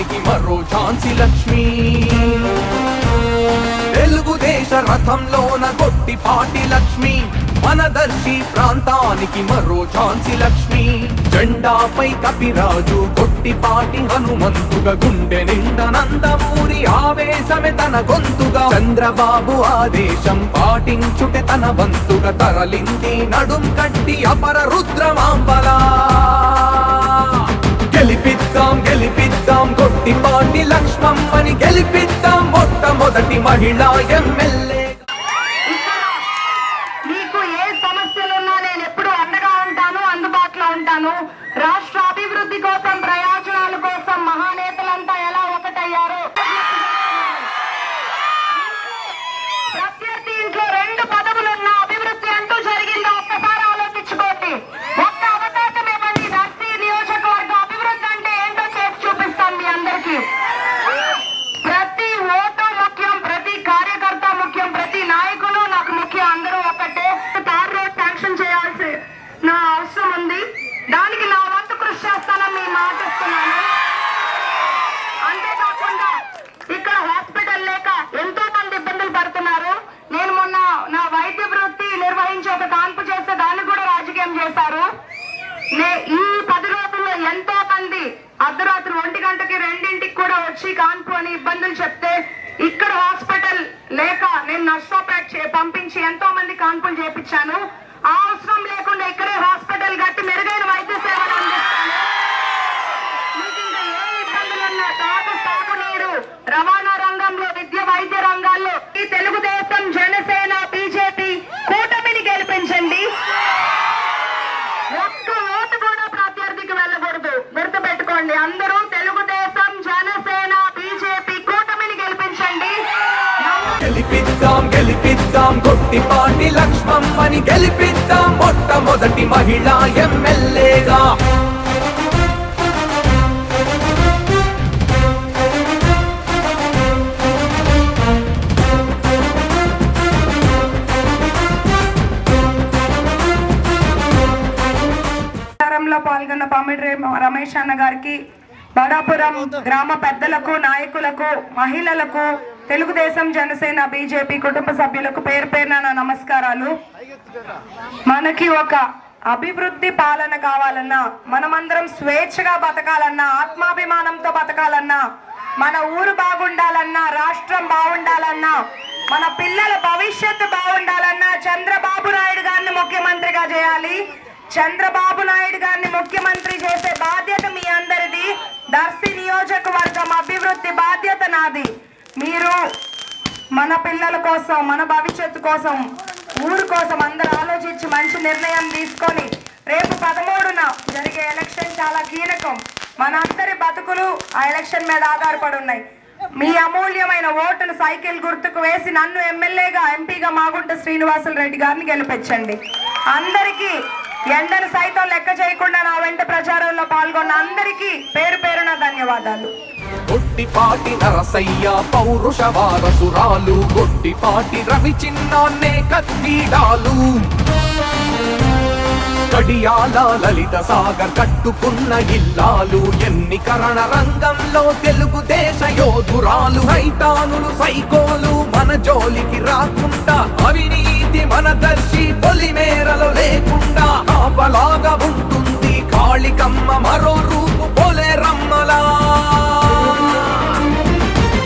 ప్రాంతానికి మరో ఝాన్సీ లక్ష్మి. తెలుగుదేశ రథంలోన గొట్టిపాటి లక్ష్మి. మనదర్శి ప్రాంతానికి మరో ఝాన్సీ లక్ష్మి. జెండాపై కపిరాజు గొట్టిపాటి హనుమంతుగా గుండె నిండా నందమూరి ఆవేశమే తన గొంతుగా. చంద్రబాబు ఆదేశం పాటించుటే తన వంతుగా తరలింది నడుం కట్టి అపర రుద్రమాంబలా. గెలిపిద్దాం గెలిపిద్దాం గొట్టిపాటి లక్ష్మమ్మని గెలిపిద్దాం మొట్టమొదటి మహిళా ఎమ్మెల్యే. ఇక్కడ మీకు ఏ సమస్యలున్నా నేను ఎప్పుడు అండగా ఉంటాను అందుబాటులో ఉంటాను. రాష్ట్ర అభివృద్ధి కోసం ప్రయోజనాల ఎంతో మంది ఇబ్బందులు పడుతున్నారు. నేను మొన్న నా వైద్య వృత్తి నిర్వహించి ఒక కాన్పు చేస్తే దాన్ని కూడా రాజకీయం చేశారు. ఈ పది రోజుల్లో ఎంతో మంది అర్ధరాత్రి ఒంటి గంటకి రెండింటికి కూడా వచ్చి కాన్పు అని ఇబ్బందులు చెప్తే ఇక్కడ హాస్పిటల్ లేక నేను నష్టోపేట చే పంపించి ఎంతో మంది కాన్పులు చేపించాను. ఆ అవసరం లేకుండా ఇక్కడే హాస్పిటల్ కట్టి మెరుగైన వైద్య సేవలు రవాణా రంగంలో విద్య వైద్య రంగాల్లో ఈ తెలుగుదేశం జనసేన బీజేపీ కూటమిని గెలిపించండి. ఒక్క ఓటు కూడా ప్రత్యర్థికి వెళ్ళకూడదు. గుర్తుపెట్టుకోండి అందరూ తెలుగుదేశం జనసేన బీజేపీ కూటమిని గెలిపించండి. గెలిపిద్దాం గెలిపిద్దాం గొట్టిపాటి లక్ష్మమ్మని గెలిపిద్దాం. మొట్టమొదటి మహిళా ఎమ్మెల్యేగా పాల్గొన్న పామిడి రమేష్ అన్న గారికి బడాపురం గ్రామ పెద్దలకు నాయకులకు మహిళలకు తెలుగుదేశం జనసేన బీజేపీ కుటుంబ సభ్యులకు పేరు పేరున నమస్కారాలు. మనకి ఒక అభివృద్ధి పాలన కావాలన్నా మనమందరం స్వేచ్ఛగా బతకాలన్నా ఆత్మాభిమానంతో బతకాలన్నా మన ఊరు బాగుండాలన్నా రాష్ట్రం బాగుండాలన్నా మన పిల్లల భవిష్యత్తు బాగుండాలన్నా చంద్రబాబు నాయుడు గారిని ముఖ్యమంత్రిగా చేయాలి. చంద్రబాబు నాయుడు గారిని ముఖ్యమంత్రి చేసే బాధ్యత మీ అందరిది. దర్శి నియోజకవర్గం అభివృద్ధి బాధ్యత నాది. మీరు మన పిల్లల కోసం మన భవిష్యత్తు కోసం ఊరు కోసం అందరూ ఆలోచించి మంచి నిర్ణయం తీసుకొని రేపు పదమూడున జరిగే ఎలక్షన్ చాలా కీలకం. మన అందరి బతుకులు ఆ ఎలక్షన్ మీద ఆధారపడి ఉన్నాయి. మీ అమూల్యమైన ఓటును సైకిల్ గుర్తుకు వేసి నన్ను ఎమ్మెల్యేగా ఎంపీగా మాగుంట శ్రీనివాసులు రెడ్డి గారిని గెలిపించండి. అందరికీ ఎండను సైతం లెక్క చేయకుండా నా వెంట ప్రచారంలో పాల్గొన్న అందరికీ పేరు పేరున ధన్యవాదాలు. గొట్టిపాటి నరసయ్య పౌరుష వారసురాలు గొట్టిపాటి రవి చిన్నాన్నే కత్తిడాలు కడియాల లలిత సాగర్ కట్టుకున్న ఇల్లాలు ఎన్నికరణ రంగంలో తెలుగుదేశ యోధురాలు సైతానులు సైకోలు మన జోలికి రాకుండా అవినీతి మన దర్శి పొలిమేరలో లేకుండా కాపలాగా ఉంటుంది కాళికమ్మ మరో రూపు పోలే రమ్మలా.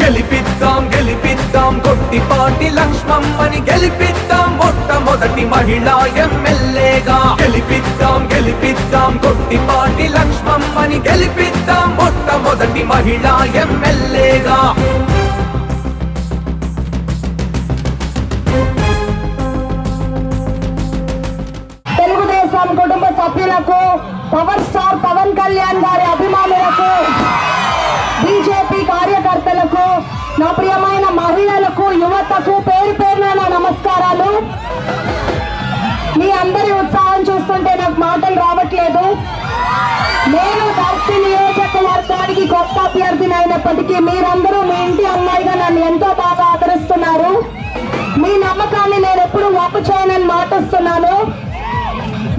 గెలిపిద్దాం గెలిపిద్దాం కొట్టిపాటి లక్ష్మమ్మని గెలిపిద్దాం మొట్టమొదటి మహిళా ఎమ్మెల్యేగా. గెలిపిద్దాం గెలిపిద్దాం కొట్టిపాటి లక్ష్మమ్మని గెలిపిద్దాం మొట్టమొదటి మహిళా ఎమ్మెల్యేగా. నా ప్రియమైన మహిళలకు యువతకు పేరు పేరున నా నమస్కారాలు. మీ అందరి ఉత్సాహం చూస్తుంటే నాకు మాటలు రావట్లేదు. నేను దర్శి నియోజకవర్గానికి కొత్త అభ్యర్థిని అయినప్పటికీ మీరందరూ మీ ఇంటి అమ్మాయిగా నన్ను ఎంతో బాగా ఆదరిస్తున్నారు. మీ నమ్మకాన్ని నేను ఎప్పుడు వప్పు చేయనని మాటిస్తున్నాను.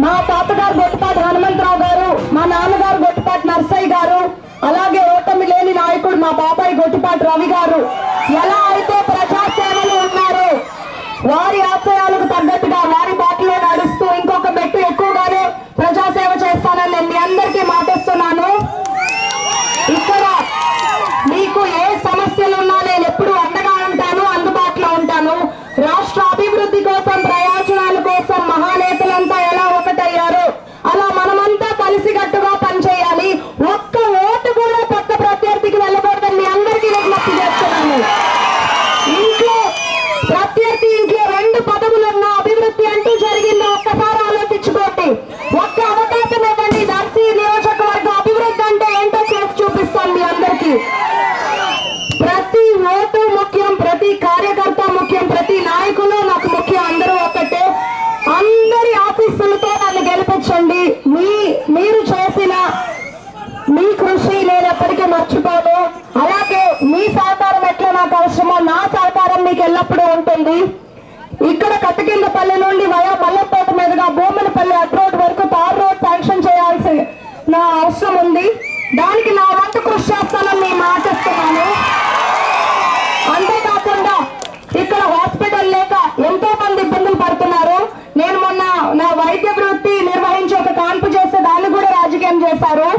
మా తాతగారు గొప్పపాటి హనుమంతరావు గారు మా నాన్నగారు గొప్పపాటి నర్సయ్య గారు అలాగే లేని నాయకుడు మా బాబాయ్ గొట్టిపాటి రవి గారు. ఎలా అయితే ప్రజాసేవలు ఉన్నారు వారి ఆశయాలకు తగ్గట్టు ఇక్కడ నుండి వయా మల్లపేట మీదుగా భూమనపల్లి అట్రోడ్ వరకు తార్ రోడ్ శాంక్షన్ చేయాల్సి నా అవసరం ఉంది. దానికి నా వంతు కృషి చేస్తానని నేను మాటిస్తున్నాను అంతేకాకుండా ఇక్కడ హాస్పిటల్ లేక ఎంతో మంది ఇబ్బందులు పడుతున్నారు. నేను మొన్న నా వైద్య వృత్తి నిర్వహించి ఒక కాన్పు చేస్తే దాన్ని కూడా రాజకీయం చేశారు.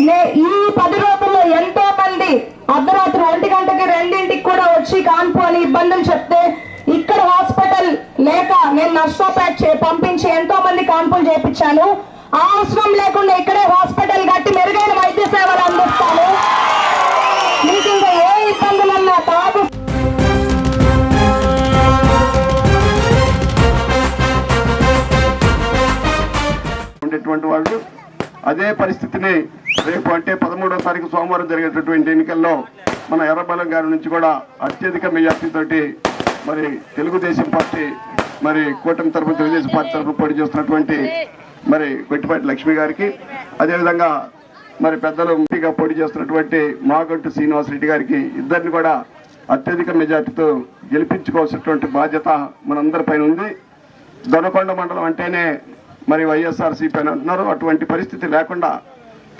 నే- ఈ పది రోజుల్లో ఎంతో మంది అర్ధరాత్రి ఒంటి గంటకి రెండింటికి కూడా వచ్చి కాన్పు అని ఇబ్బందులు చెప్తే లేక నేను నర్సోపేట్ చే పంపించి ఎంతో మంది కాన్పులు చేపించాను. ఆ అవసరం లేకుండా ఇక్కడే హాస్పిటల్ కట్టి మెరుగైన వైద్య సేవలు అందిస్తాను. మీకు ఇంకా ఏ ఇబ్బందులన్నా తాగు. ఉండేటువంటి వాళ్ళు అదే పరిస్థితిని రేపు అంటే పదమూడవ తారీఖు సోమవారం జరిగేటటువంటి ఎన్నికల్లో మన ఎర్రబలం గారి నుంచి కూడా అత్యధిక మెజార్టీతోటి మరి తెలుగుదేశం పార్టీ మరి కూటమి తరఫున తెలుగుదేశం పార్టీ తరఫున పోటీ చేస్తున్నటువంటి మరి గొట్టిపాటి లక్ష్మి గారికి. అదేవిధంగా మరి పెద్దలు ఎంపీగా పోటీ చేస్తున్నటువంటి మాగంటు శ్రీనివాసరెడ్డి గారికి ఇద్దరిని కూడా అత్యధిక మెజార్టీతో గెలిపించుకోవాల్సినటువంటి బాధ్యత మనందరిపైన ఉంది. దొనకొండ మండలం అంటేనే మరి వైఎస్ఆర్సీపీ అని అంటున్నారు. అటువంటి పరిస్థితి లేకుండా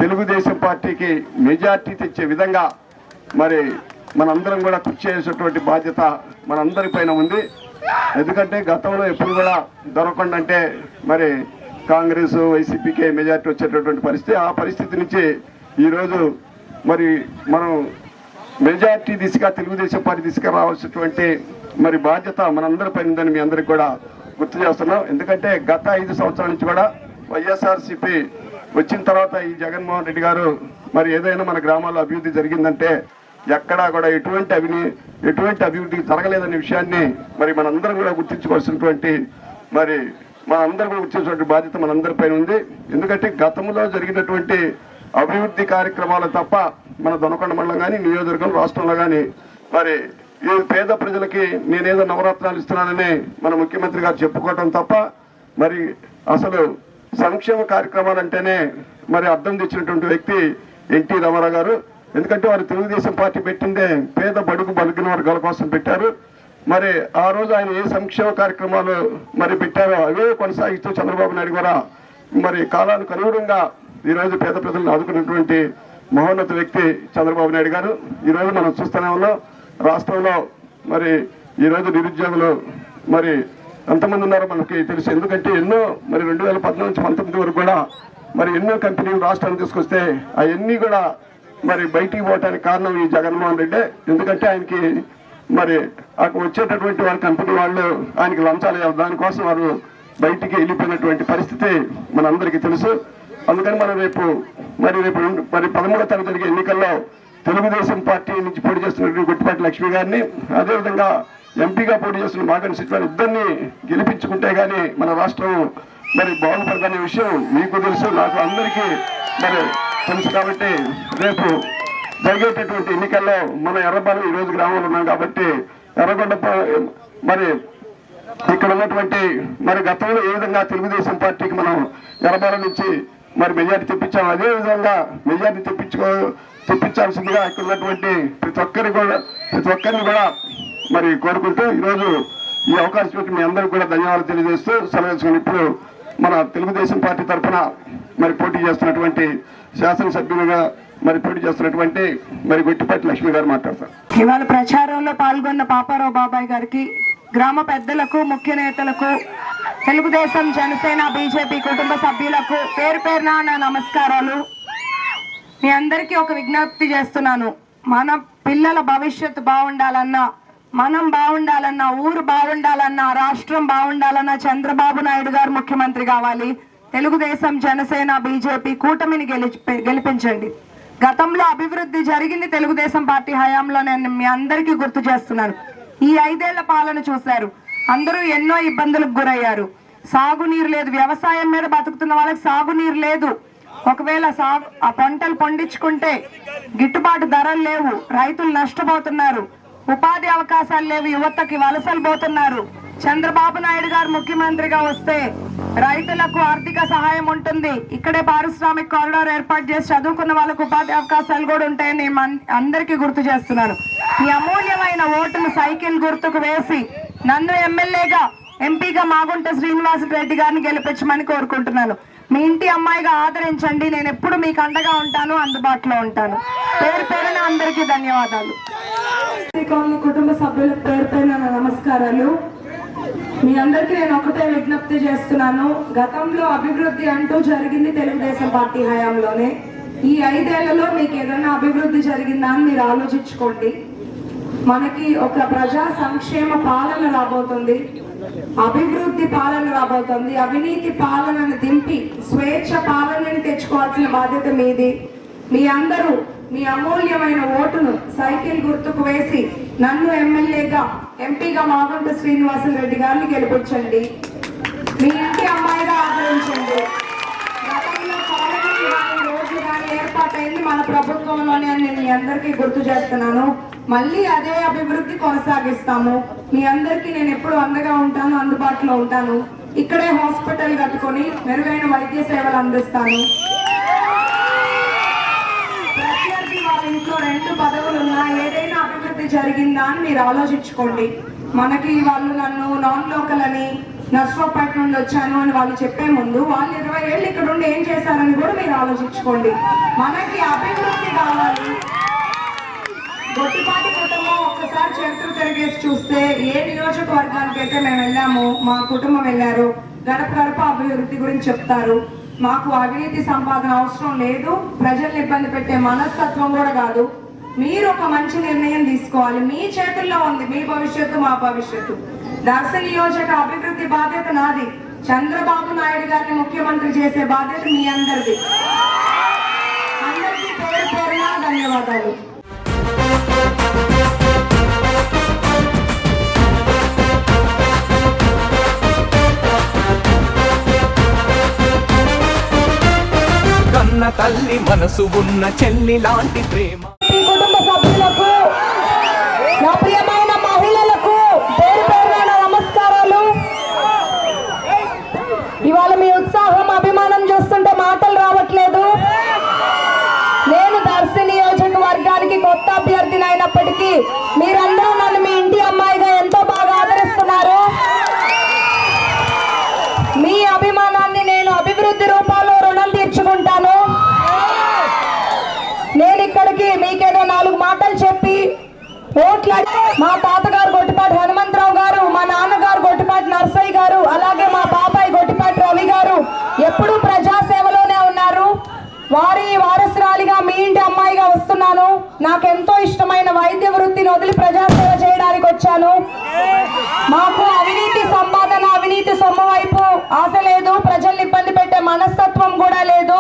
తెలుగుదేశం పార్టీకి మెజార్టీ తెచ్చే విధంగా మరి మనందరం కూడా కృషి చేసేటువంటి బాధ్యత మనందరిపైన ఉంది. ఎందుకంటే గతంలో ఎప్పుడు కూడా దొరకొండ అంటే మరి కాంగ్రెస్ వైసీపీకే మెజార్టీ వచ్చేటటువంటి పరిస్థితి. ఆ పరిస్థితి నుంచి ఈరోజు మరి మనం మెజార్టీ దిశగా తెలుగుదేశం పార్టీ దిశగా రావాల్సినటువంటి మరి బాధ్యత మనందరి పైన ఉందని మీ అందరికి కూడా గుర్తు చేస్తున్నాం. ఎందుకంటే గత ఐదు సంవత్సరాల నుంచి కూడా వైఎస్ఆర్సీపీ వచ్చిన తర్వాత ఈ జగన్మోహన్ రెడ్డి గారు మరి ఏదైనా మన గ్రామాల్లో అభివృద్ధి జరిగిందంటే ఎక్కడా కూడా ఎటువంటి అవిని ఎటువంటి అభివృద్ధి జరగలేదనే విషయాన్ని మరి మనందరం కూడా గుర్తించుకోవాల్సినటువంటి మరి మనందరం కూడా గుర్తించినటువంటి బాధ్యత మనందరిపైన ఉంది. ఎందుకంటే గతంలో జరిగినటువంటి అభివృద్ధి కార్యక్రమాలు తప్ప మన దొనకొండ మండలం కానీ నియోజకవర్గం రాష్ట్రంలో కానీ మరి ఈ పేద ప్రజలకి నేనేదో నవరత్నాలు ఇస్తున్నానని మన ముఖ్యమంత్రి గారు చెప్పుకోవటం తప్ప మరి అసలు సంక్షేమ కార్యక్రమాలు అంటేనే మరి అర్థం తెచ్చినటువంటి వ్యక్తి ఎన్టీ రామారావు గారు. ఎందుకంటే వారు తెలుగుదేశం పార్టీ పెట్టిందే పేద బడుగు బలిగిన వర్గాల కోసం పెట్టారు. మరి ఆ రోజు ఆయన ఏ సంక్షేమ కార్యక్రమాలు మరి పెట్టారో అవే కొనసాగిస్తూ చంద్రబాబు నాయుడు కూడా మరి కాలానికి అనుగుణంగా ఈరోజు పేద ప్రజలను ఆదుకున్నటువంటి మహోన్నత వ్యక్తి చంద్రబాబు నాయుడు గారు. ఈరోజు మనం చూస్తూనే ఉన్నాం. రాష్ట్రంలో మరి ఈరోజు నిరుద్యోగులు మరి ఎంతమంది ఉన్నారో మనకి తెలుసు. ఎందుకంటే ఎన్నో మరి రెండు వేల పద్నాలుగు నుంచి పంతొమ్మిది వరకు కూడా మరి ఎన్నో కంపెనీలు రాష్ట్రానికి తీసుకొస్తే అవన్నీ కూడా మరి బయటికి పోవటానికి కారణం ఈ జగన్మోహన్ రెడ్డి. ఎందుకంటే ఆయనకి మరి అక్కడ వచ్చేటటువంటి వారి కంపెనీ వాళ్ళు ఆయనకి లంచాలు దానికోసం వారు బయటికి వెళ్ళిపోయినటువంటి పరిస్థితి మనందరికీ తెలుసు. అందుకని మనం రేపు మరి రేపు మరి పదమూడో తరగతి జరిగే ఎన్నికల్లో తెలుగుదేశం పార్టీ నుంచి పోటీ చేస్తున్నటువంటి గుట్టిపాటి లక్ష్మి గారిని అదేవిధంగా ఎంపీగా పోటీ చేస్తున్న మాగన్ సిట్వాన్ ఇద్దరిని గెలిపించుకుంటే కానీ మన రాష్ట్రం మరి బాగుపడదనే విషయం మీకు తెలుసు నాకు అందరికీ మరి తెలుసు కాబట్టి రేపు జరిగేటటువంటి ఎన్నికల్లో మన ఎర్రబాలు ఈ రోజు గ్రామంలో ఉన్నాం కాబట్టి ఎర్రగొండ మరి ఇక్కడ ఉన్నటువంటి మరి గతంలో ఏ విధంగా తెలుగుదేశం పార్టీకి మనం ఎర్రబాల నుంచి మరి మెజార్టీ తెప్పించాము అదే విధంగా మెజార్టీ తెప్పించుకో తెప్పించాల్సిందిగా ఇక్కడ ఉన్నటువంటి ప్రతి ఒక్కరి కూడా ప్రతి ఒక్కరిని కూడా మరి కోరుకుంటూ ఈరోజు ఈ అవకాశం ఇచ్చిన మీ అందరికీ కూడా ధన్యవాదాలు తెలియజేస్తూ సెలవు ఇప్పుడు మన తెలుగుదేశం పార్టీ తరఫున మరి పోటీ చేస్తున్నటువంటి శాసనసభ్యులుగా మరి పోటీ చేస్తున్నటువంటి మరి గొట్టిపాటి లక్ష్మి గారు మాట్లాడతారు. ఇవాళ ప్రచారంలో పాల్గొన్న పాపారావు బాబాయ్ గారికి గ్రామ పెద్దలకు ముఖ్య నేతలకు తెలుగుదేశం జనసేన బీజేపీ కుటుంబ సభ్యులకు పేరు పేరున నా నమస్కారాలు. మీ అందరికీ ఒక విజ్ఞప్తి చేస్తున్నాను. మన పిల్లల భవిష్యత్తు బాగుండాలన్నా మనం బాగుండాలన్నా ఊరు బాగుండాలన్నా రాష్ట్రం బాగుండాలన్నా చంద్రబాబు నాయుడు గారు ముఖ్యమంత్రి కావాలి. తెలుగుదేశం జనసేన బీజేపీ కూటమిని గెలిపి గెలిపించండి. గతంలో అభివృద్ధి జరిగింది తెలుగుదేశం పార్టీ హయాంలో నేను మీ అందరికీ గుర్తు చేస్తున్నాను. ఈ ఐదేళ్ళ పాలన చూశారు. అందరూ ఎన్నో ఇబ్బందులకు గురయ్యారు. సాగునీరు లేదు. వ్యవసాయం మీద బతుకుతున్న వాళ్ళకి సాగునీరు లేదు. ఒకవేళ సాగు ఆ పంటలు పండించుకుంటే గిట్టుబాటు ధరలు లేవు. రైతులు నష్టపోతున్నారు. ఉపాధి అవకాశాలు లేవు. యువతకి వలసలు పోతున్నారు. చంద్రబాబు నాయుడు గారు ముఖ్యమంత్రిగా వస్తే రైతులకు ఆర్థిక సహాయం ఉంటుంది. ఇక్కడే పారిశ్రామిక కారిడార్ ఏర్పాటు చేసి చదువుకున్న వాళ్ళకు ఉపాధి అవకాశాలు కూడా ఉంటాయని నేను అందరికీ గుర్తు చేస్తున్నాను. ఈ అమూల్యమైన ఓటును సైకిల్ గుర్తుకు వేసి నన్ను ఎమ్మెల్యేగా ఎంపీగా మాగుంట శ్రీనివాస రెడ్డి గారిని గెలిపించమని కోరుకుంటున్నాను. మీ ఇంటి అమ్మాయిగా ఆదరించండి. నేను ఎప్పుడు మీకు అండగా ఉంటాను అందుబాటులో ఉంటాను. పేరు పేరున అందరికీ ధన్యవాదాలు. కుటుంబ సభ్యులకు పేరు పేరున నమస్కారాలు. మీ అందరికీ నేను ఒకటే విజ్ఞప్తి చేస్తున్నాను. గతంలో అభివృద్ధి అంటూ జరిగింది తెలుగుదేశం పార్టీ హయాంలోనే. ఈ ఐదేళ్ళలో మీకు ఏదైనా అభివృద్ధి జరిగిందా అని మీరు ఆలోచించుకోండి. మనకి ఒక ప్రజా సంక్షేమ పాలన రాబోతుంది. అభివృద్ధి పాలన రాబోతుంది. అవినీతి పాలనను దింపి స్వేచ్ఛ పాలనని తెచ్చుకోవాల్సిన బాధ్యత మీది. మీ అందరూ మీ అమూల్యమైన ఓటును సైకిల్ గుర్తుకు వేసి నన్ను ఎమ్మెల్యేగా ఎంపీగా మాగుంట శ్రీనివాసులు రెడ్డి గారిని గెలిపించండి. మీ ఇంటి అమ్మాయిగా ఆదరించండి. గతంలో కానీ రోజు కానీ ఏర్పాటైంది మన ప్రభుత్వంలోనే అని నేను మీ అందరికీ గుర్తు చేస్తున్నాను. మళ్ళీ అదే అభివృద్ధి కొనసాగిస్తాము. మీ అందరికీ నేను ఎప్పుడు అందగా ఉంటాను అందుబాటులో ఉంటాను. ఇక్కడే హాస్పిటల్ కట్టుకొని మెరుగైన వైద్య సేవలు అందిస్తాను. ప్రత్యర్థి వాళ్ళ ఇంట్లో రెండు పదవులు ఉన్నాయి. ఏదైనా జరిగిందా అని మీరు ఆలోచించుకోండి. మనకి వాళ్ళు నన్ను నాన్ లోకల్ అని నర్సరావుపేట నుండి వచ్చాను అని వాళ్ళు చెప్పే ముందు వాళ్ళు ఇరవై ఏళ్ళు ఇక్కడ ఉండి ఏం చేశారని కూడా మీరు ఆలోచించుకోండి. మనకి అభివృద్ధి కావాలి. గొట్టిపాటి కుటుంబం ఒక్కసారి చరిత్ర తిరిగేసి చూస్తే ఏ నియోజకవర్గానికి అయితే మేము వెళ్ళాము మా కుటుంబం వెళ్ళారు. గడప గడప అభివృద్ధి గురించి చెప్తారు. మాకు అవినీతి సంపాదన అవసరం లేదు. ప్రజల్ని ఇబ్బంది పెట్టే మనస్తత్వం కూడా కాదు. మీరు ఒక మంచి నిర్ణయం తీసుకోవాలి. మీ చేతుల్లో ఉంది. మీ భవిష్యత్తు మా భవిష్యత్తు. దర్శ నియోజక అభివృద్ధి బాధ్యత నాది. చంద్రబాబు నాయుడు గారిని ముఖ్యమంత్రి చేసే బాధ్యత మీ అందరిది. అందరికీ పేరు పేరున ధన్యవాదాలు. కన్న తల్లి మనసు ఉన్న చెల్లి లాంటి ప్రేమ. ఈ మా తాతగారు గొట్టిపాటి హనుమంతరావు గారు మా నాన్నగారు గొట్టిపాటి నర్సయ్య గారు అలాగే మా బాబాయ్ గొట్టిపాటి రవి గారు ఎప్పుడూ ప్రజాసేవలోనే ఉన్నారు. వారి వారసురాలిగా మీ ఇంటి అమ్మాయిగా వస్తున్నాను. నాకెంతో ఇష్టమైన వైద్య వృత్తిని వదిలి ప్రజాసేవ చేయడానికి వచ్చాను. మాకు అవినీతి సంపాదన అవినీతి సొమ్ము వైపు ఆశ లేదు. ప్రజల్ని ఇబ్బంది పెట్టే మనస్తత్వం కూడా లేదు.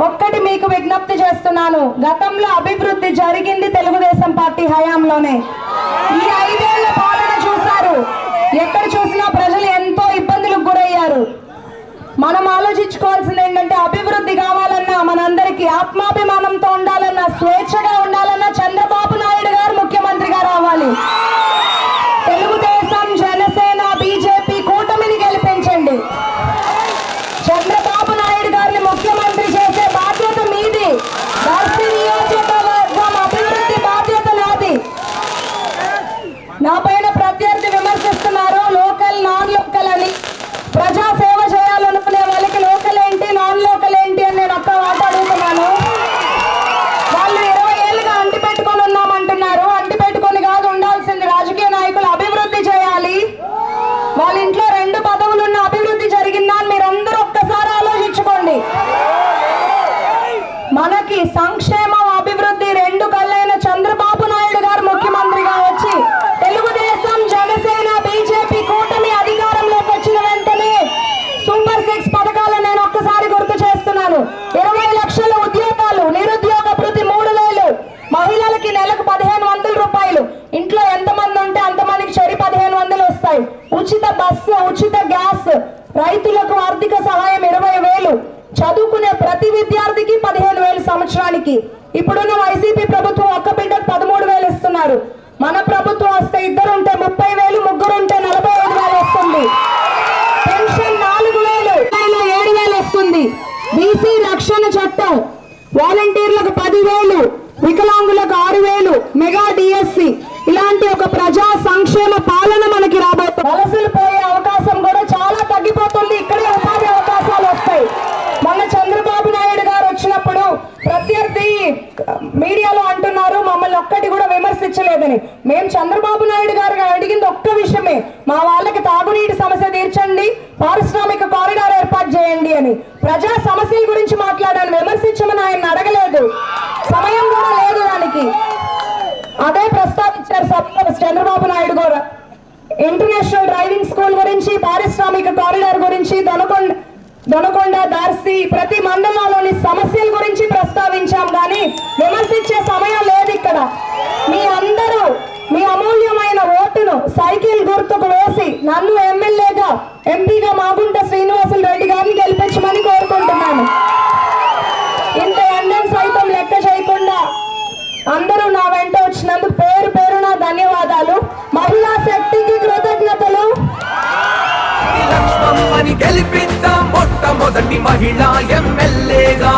ఒక్కటి మీకు విజ్ఞప్తి చేస్తున్నాను. గతంలో అభివృద్ధి జరిగింది తెలుగుదేశం పార్టీ హయాంలోనే. ఈ ఐదేళ్ళ పాలన చూశారు. ఎక్కడ చూసినా ప్రజలు ఎంతో ఇబ్బందులకు గురయ్యారు. మనం ఆలోచించుకోవాల్సింది ఏంటంటే అభివృద్ధి కావాలన్నా మనందరికీ ఆత్మాభిమానంతో ఉండాలన్నా స్వేచ్ఛ ఉండాలన్నా చంద్రబాబు నాయుడు గారు ముఖ్యమంత్రిగా రావాలి తెలుగుదేశం జనసేన బీజేపీ కూటమిని గెలిపించండి చంద్రబాబు నాయుడు గారిని ముఖ్యమంత్రి చేసే బాధ్యత మీది దర్శి నియోజకవర్గం అభివృద్ధి బాధ్యత నాది నా పైన ప్రత్యర్థి విమర్శిస్తున్నారు లోకల్ నాన్ లోకల్ అని ప్రజా సేవ చేయాలి ఉచిత బస్సు ఉచిత గ్యాస్ రైతులకు ఆర్థిక సహాయం ఇరవై వేలు చదువుకునే ప్రతి విద్యార్థికి పదిహేను వేలు సంవత్సరానికి. ఇప్పుడున్న వైసీపీ ప్రభుత్వం ఒక్క బిడ్డకు పదమూడు వేలు ఇస్తున్నారు. మన ప్రభుత్వం వస్తే ఇద్దరు ఉంటే ముప్పై వేలు ముగ్గురు ఉంటే నలభై ఐదు వేలు వస్తుంది. పెన్షన్ నాలుగు వేలు ఏడు వేలు వస్తుంది. బీసీ రక్షణ చట్టం వాలంటీర్లకు పదివేలు వికలాంగులకు ఆరు వేలు మెగా డిఎస్సి ఇలాంటి ఒక ప్రజా సంక్షేమ పాలన మనకి రాబోతుంది వలసలు పోయే అవకాశం కూడా చాలా తగ్గిపోతుంది ఇక్కడే ఉపాధి అవకాశాలు వస్తాయి మొన్న చంద్రబాబు నాయుడు గారు వచ్చినప్పుడు ప్రత్యర్థి మీడియాలో అంటున్నారు మమ్మల్ని ఒక్కటి కూడా విమర్శించలేదని మేము చంద్రబాబు నాయుడు గారు అడిగింది ఒక్క విషయమే మా వాళ్ళకి తాగునీటి సమస్య తీర్చండి పారిశ్రామిక కారిడార్ ఏర్పాటు చేయండి అని ప్రజా సమస్యల గురించి మాట్లాడాను విమర్శించమని ఆయన అడగలేదు సమయం కూడా లేదు దానికి అదే ప్రస్తావించారు సభలో చంద్రబాబు నాయుడు కూడా ఇంటర్నేషనల్ డ్రైవింగ్ స్కూల్ గురించి పారిశ్రామిక కారిడార్ గురించి దొనకొండ దొనకొండ దార్సి ప్రతి మండలంలోని సమస్యల గురించి ప్రస్తావించాం కానీ విమర్శించే సమయం లేదు ఇక్కడ. మీ అందరూ మీ అమూల్యమైన ఓటును సైకిల్ గుర్తుకు వేసి నన్ను ఎమ్మెల్యేగా ఎంపీగా మాగుంట శ్రీనివాసులు రెడ్డి గారిని గెలిపించమని కోరుకుంటున్నాను. ఇంత ఎండను సైతం లెక్క చేయకుండా అందరూ నా వెంట వచ్చినందుకు పేరు పేరున ధన్యవాదాలు. మహిళా శక్తికి కృతజ్ఞతలు. లక్ష్మమ్మని గెలిపిద్దాం మొట్టమొదటి మహిళా ఎమ్మెల్యేగా.